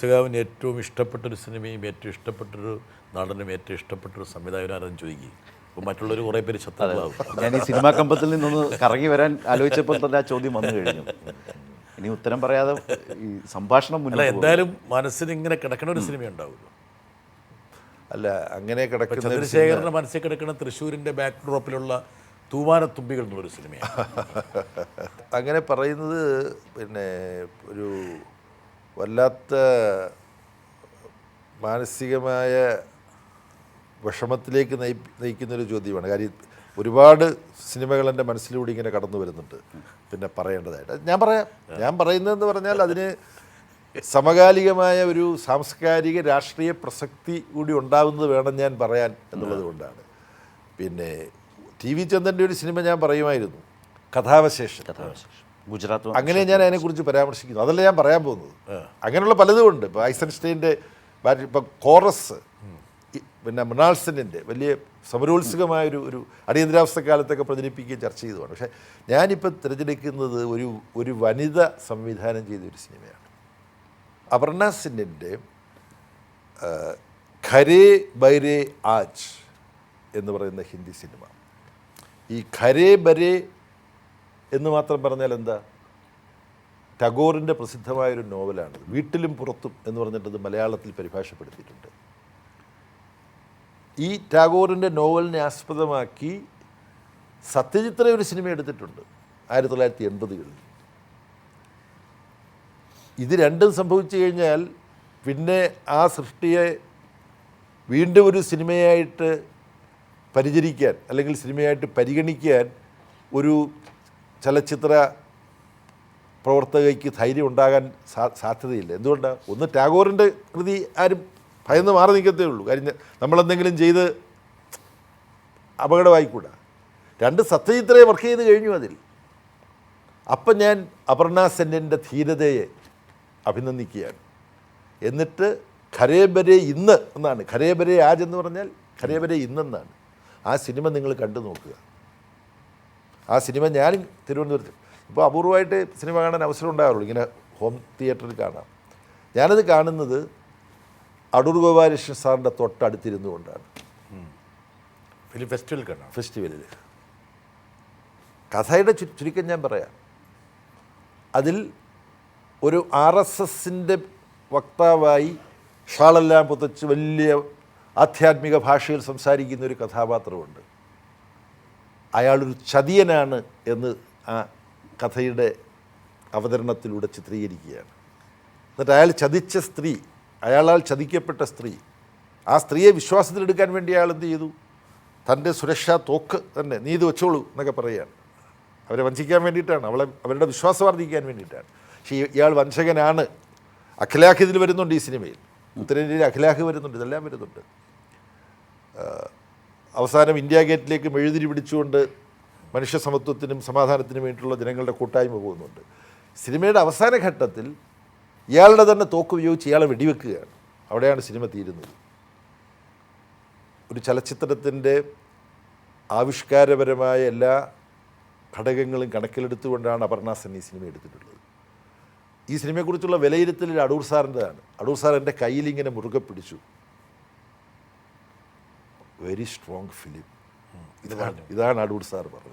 സഖാവിന് ഏറ്റവും ഇഷ്ടപ്പെട്ടൊരു സിനിമയും ഏറ്റവും ഇഷ്ടപ്പെട്ടൊരു നടനും ഏറ്റവും ഇഷ്ടപ്പെട്ടൊരു സംവിധായകനും ആരെന്ന് ചോദിക്കും. അപ്പോൾ മറ്റുള്ളവർ കുറേ പേര് ശത്രുക്കളാവും. ഞാൻ ഈ സിനിമാ കമ്പത്തിൽ നിന്നൊന്ന് കറങ്ങി വരാൻ ആലോചിച്ചപ്പോൾ തന്നെ ആ ചോദ്യം വന്നു കഴിഞ്ഞു. ഇനി ഉത്തരം പറയാതെ ഈ സംഭാഷണം അല്ല പോകും. എന്തായാലും മനസ്സിന് ഇങ്ങനെ കിടക്കണ ഒരു സിനിമ ഉണ്ടാവുമല്ലോ. അല്ല അങ്ങനെ കിടക്കുന്ന ചന്ദ്രശേഖരന്റെ മനസ്സിൽ കിടക്കുന്ന തൃശ്ശൂരിന്റെ ബാക്ക് ഡ്രോപ്പിലുള്ള തൂവാനത്തുമ്പികൾ എന്നുള്ളൊരു സിനിമയാണ്. അങ്ങനെ പറയുന്നത് പിന്നെ ഒരു വല്ലാത്ത മാനസികമായ വിഷമത്തിലേക്ക് നയി നയിക്കുന്നൊരു ചോദ്യമാണ്. കാര്യം ഒരുപാട് സിനിമകൾ എന്റെ മനസ്സിലൂടെ ഇങ്ങനെ കടന്നു വരുന്നുണ്ട്. പിന്നെ പറയേണ്ടതായിട്ട്. ഞാൻ പറയാം ഞാൻ പറയുന്നതെന്ന് പറഞ്ഞാൽ അതിന് സമകാലികമായ ഒരു സാംസ്കാരിക രാഷ്ട്രീയ പ്രസക്തി കൂടി ഉണ്ടാവുന്നത് വേണം ഞാൻ പറയാൻ എന്നുള്ളത് കൊണ്ടാണ്. പിന്നെ ടി വി ചന്ദ്രന്റെ ഒരു സിനിമ ഞാൻ പറയുമായിരുന്നു. കഥാവശേഷം. കഥാവശേഷം. ഗുജറാത്ത് അങ്ങനെ ഞാൻ അതിനെക്കുറിച്ച് പരാമർശിക്കുന്നു. അതല്ല ഞാൻ പറയാൻ പോകുന്നത്. അങ്ങനെയുള്ള പലതും ഉണ്ട് ഇപ്പോൾ ഐസൻസ്റ്റൈന്റെ ഇപ്പം കോറസ് ഈ- പിന്നെ മൃണാൾസനിന്റെ വലിയ സമരോത്സുകമായ ഒരു ഒരു അടിയന്തരാവസ്ഥ കാലത്തൊക്കെ പ്രചരിപ്പിക്കുകയും ചർച്ച ചെയ്തതാണ് പക്ഷേ ഞാനിപ്പോൾ തിരഞ്ഞെടുക്കുന്നത് ഒരു ഒരു വനിത സംവിധാനം ചെയ്ത ഒരു സിനിമയാണ്. അപർണ സിന്നിന്റെ ഖരേ ബൈരേ ആജ് എന്ന് പറയുന്ന ഹിന്ദി സിനിമ. ഈ ഖരേ ബരേ എന്ന് മാത്രം പറഞ്ഞാൽ എന്താ? ടാഗോറിന്റെ പ്രസിദ്ധമായൊരു നോവലാണ്. വീട്ടിലും പുറത്തും എന്ന് പറഞ്ഞിട്ടത് മലയാളത്തിൽ പരിഭാഷപ്പെടുത്തിയിട്ടുണ്ട്. ഈ ടാഗോറിന്റെ നോവലിനെ ആസ്പദമാക്കി സത്യജിത്ര ഒരു സിനിമ എടുത്തിട്ടുണ്ട് ആയിരത്തി തൊള്ളായിരത്തി എൺപതുകളിൽ ഇത് രണ്ടും സംഭവിച്ചു കഴിഞ്ഞാൽ പിന്നെ ആ സൃഷ്ടിയെ വീണ്ടും ഒരു സിനിമയായിട്ട് പരിചരിക്കാൻ അല്ലെങ്കിൽ സിനിമയായിട്ട് പരിഗണിക്കാൻ ഒരു ചലച്ചിത്ര പ്രവർത്തകയ്ക്ക് ധൈര്യം ഉണ്ടാകാൻ സാധ്യതയില്ല. എന്തുകൊണ്ടാണ് ഒന്ന് ടാഗോറിന്റെ കൃതി ആരും ഭയന്ന് മാറി നിൽക്കത്തേ ഉള്ളൂ. കാര്യം നമ്മളെന്തെങ്കിലും ചെയ്ത് അപകടമായിക്കൂടാ. രണ്ട് സത്യജിത്രയെ വർക്ക് ചെയ്ത് കഴിഞ്ഞു അതിൽ. അപ്പം ഞാൻ അപർണ സെന്നിന്റെ ധീരതയെ അഭിനന്ദിക്കുകയാണ്. എന്നിട്ട് ഖരേബരെ ഇന്ന് എന്നാണ്. ഖരേബരെ ആജ് എന്ന് പറഞ്ഞാൽ ഖരേബരെ ഇന്നെന്നാണ്. ആ സിനിമ നിങ്ങൾ കണ്ടു നോക്കുക. ആ സിനിമ ഞാൻ തിരുവനന്തപുരത്ത്. ഇപ്പോൾ അപൂർവമായിട്ട് സിനിമ കാണാൻ അവസരം ഉണ്ടാകാറുള്ളൂ. ഇങ്ങനെ ഹോം തിയേറ്ററിൽ കാണാം. ഞാനത് കാണുന്നത് അടൂർ ഗോപാലകൃഷ്ണൻ സാറിന്റെ തൊട്ടടുത്തിരുന്നു കൊണ്ടാണ്. ഫിലിം ഫെസ്റ്റിവൽ കാണാം ഫെസ്റ്റിവലിൽ കഥയുടെ ചു- ചുരുക്കം ഞാൻ പറയാം. അതിൽ ഒരു ആർ എസ് എസിന്റെ വക്താവായി ഷാളെല്ലാം പുതച്ച് വലിയ ആധ്യാത്മിക ഭാഷയിൽ സംസാരിക്കുന്ന ഒരു കഥാപാത്രമുണ്ട്. അയാളൊരു ചതിയനാണ് എന്ന് ആ കഥയുടെ അവതരണത്തിലൂടെ ചിത്രീകരിക്കുകയാണ്. എന്നിട്ട് അയാൾ ചതിച്ച സ്ത്രീ അയാളാൽ ചതിക്കപ്പെട്ട സ്ത്രീ ആ സ്ത്രീയെ വിശ്വാസത്തിലെടുക്കാൻ വേണ്ടി അയാൾ എന്ത് ചെയ്തു? തന്റെ സുരക്ഷാ തോക്ക് തന്നെ നീ ഇത് വെച്ചോളൂ എന്നൊക്കെ പറയുകയാണ്. അവരെ വഞ്ചിക്കാൻ വേണ്ടിയിട്ടാണ് അവളെ അവരുടെ വിശ്വാസം വർദ്ധിക്കാൻ വേണ്ടിയിട്ടാണ്. പക്ഷേ ഇയാൾ വഞ്ചകനാണ്. അഖിലാഖ് ഇതിൽ വരുന്നുണ്ട് ഈ സിനിമയിൽ. ഉത്തരേന്ത്യയിൽ അഖിലാഖ് വരുന്നുണ്ട് ഇതെല്ലാം വരുന്നുണ്ട്. അവസാനം ഇന്ത്യ ഗേറ്റിലേക്ക് മെഴുതിരി പിടിച്ചുകൊണ്ട് മനുഷ്യ സമത്വത്തിനും സമാധാനത്തിനും വേണ്ടിയിട്ടുള്ള ജനങ്ങളുടെ കൂട്ടായ്മ പോകുന്നുണ്ട്. സിനിമയുടെ അവസാന ഘട്ടത്തിൽ ഇയാളുടെ തന്നെ തോക്ക് ഉപയോഗിച്ച് ഇയാളെ വെടിവെക്കുകയാണ്. അവിടെയാണ് സിനിമ തീരുന്നത്. ഒരു ചലച്ചിത്രത്തിന്റെ ആവിഷ്കാരപരമായ എല്ലാ ഘടകങ്ങളും കണക്കിലെടുത്തുകൊണ്ടാണ് അപർണ സെൻ ഈ സിനിമ എടുത്തിട്ടുള്ളത്. ഈ സിനിമയെക്കുറിച്ചുള്ള വിലയിരുത്തലിൽ അടൂർ സാറിന്റെതാണ്. അടൂർ സാർ എന്റെ കയ്യിൽ ഇങ്ങനെ മുറുകെ പിടിച്ചു. വെരി സ്ട്രോങ് ഫിലിം ഇതാണ് ഇതാണ്. അടൂർ സാർ പറഞ്ഞത്.